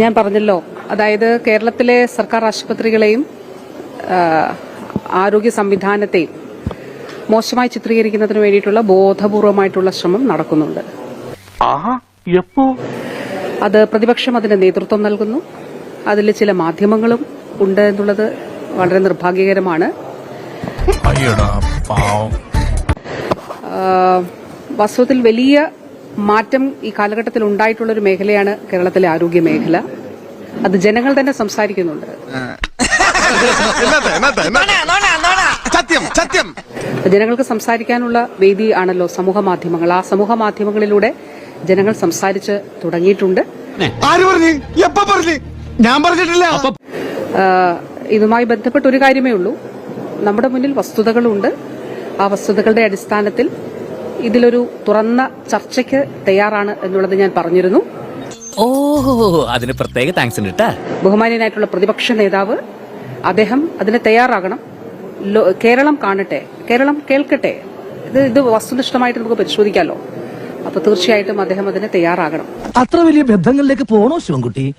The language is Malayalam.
ഞാൻ പറഞ്ഞല്ലോ. അതായത് കേരളത്തിലെ സർക്കാർ ആശുപത്രികളെയും ആരോഗ്യ സംവിധാനത്തെയും മോശമായി ചിത്രീകരിക്കുന്നതിന് വേണ്ടിയിട്ടുള്ള ബോധപൂർവമായിട്ടുള്ള ശ്രമം നടക്കുന്നുണ്ട്. അത് പ്രതിപക്ഷം അതിന് നേതൃത്വം നൽകുന്നു. അതിൽ ചില മാധ്യമങ്ങളും ഉണ്ട് എന്നുള്ളത് വളരെ നിർഭാഗ്യകരമാണ്. വാസ്തവത്തിൽ വലിയ മാറ്റം ഈ കാലഘട്ടത്തിൽ ഉണ്ടായിട്ടുള്ള ഒരു മേഖലയാണ് കേരളത്തിലെ ആരോഗ്യ മേഖല. അത് ജനങ്ങൾ തന്നെ സംസാരിക്കുന്നുണ്ട്. സത്യം സത്യം. ജനങ്ങൾക്ക് സംസാരിക്കാനുള്ള വേദി ആണല്ലോ സമൂഹ മാധ്യമങ്ങൾ. ആ സമൂഹ മാധ്യമങ്ങളിലൂടെ ജനങ്ങൾ സംസാരിച്ച് തുടങ്ങിയിട്ടുണ്ട്. ഞാൻ പറഞ്ഞിട്ടില്ല. ഇതുമായി ബന്ധപ്പെട്ട ഒരു കാര്യമേ ഉള്ളൂ. നമ്മുടെ മുന്നിൽ വസ്തുതകളുണ്ട്. ആ വസ്തുതകളുടെ അടിസ്ഥാനത്തിൽ ഇതിലൊരു തുറന്ന ചർച്ചയ്ക്ക് തയ്യാറാണ് എന്നുള്ളത് ഞാൻ പറഞ്ഞിരുന്നു. ഓഹോ അതിന് പ്രത്യേക താങ്ക്സ് ഉണ്ട് ബഹുമാന്യനായിട്ടുള്ള പ്രതിപക്ഷ നേതാവ് അദ്ദേഹം അതിന് തയ്യാറാകണം. കേരളം കാണട്ടെ കേരളം കേൾക്കട്ടെ. ഇത് ഇത് വസ്തുനിഷ്ഠമായിട്ട് നമുക്ക് പരിശോധിക്കാമല്ലോ അപ്പൊ തീർച്ചയായിട്ടും അദ്ദേഹം അതിന് തയ്യാറാകണം. അത്ര വലിയ ബന്ധങ്ങളിലേക്ക് പോകണോ ശിവൻകുട്ടി?